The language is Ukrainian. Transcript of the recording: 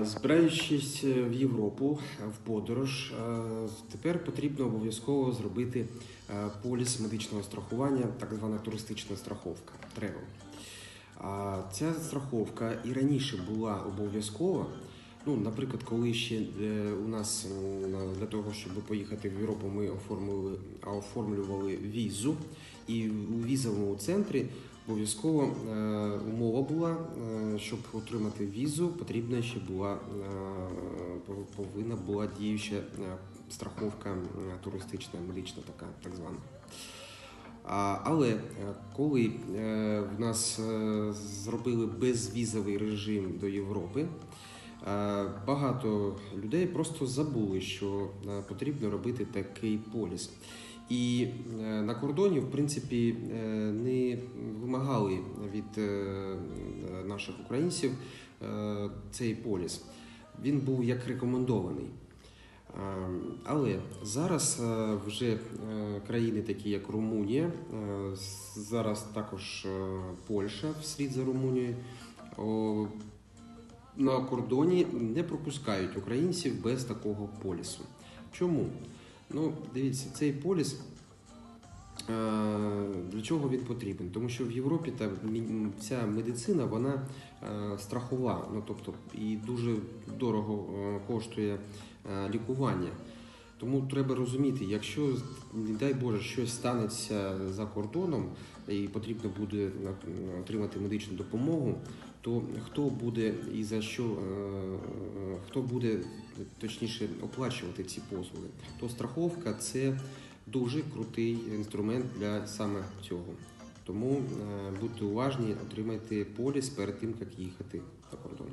Е, Збираючись в Європу в подорож, е, тепер потрібно обов'язково зробити е, поліс медичного страхування, так звана туристична страховка. А Ця страховка і раніше була обов'язкова. Ну, наприклад, коли ще е, у нас для того, щоб поїхати в Європу, ми оформили, а оформлювали візу, і у візовому центрі обов'язково е, умова була, е, щоб отримати візу, потрібна ще була е, повинна була діюча страховка туристична, медична така, так звана. Але коли в нас зробили безвізовий режим до Європи, багато людей просто забули, що потрібно робити такий поліс. І е, на кордоні, в принципі, е, не вимагали від е, наших українців цей поліс. Він був як рекомендований. Але зараз вже країни, такі як Румунія, зараз також Польща вслід за Румунією, на кордоні не пропускають українців без такого полісу. Чому? Ну, дивіться, цей поліс. е, Для чого він потрібен? Тому що в Європі та ця медицина вона е, страхова, ну тобто і дуже дорого е, коштує лікування. Тому треба розуміти, якщо, не дай Боже, щось станеться за кордоном і потрібно буде отримати медичну допомогу, то хто буде і за що, хто буде точніше оплачувати ці послуги? То страховка це дуже крутий інструмент для саме цього. Тому е, будьте уважні, отримайте поліс перед тим, як їхати за кордон.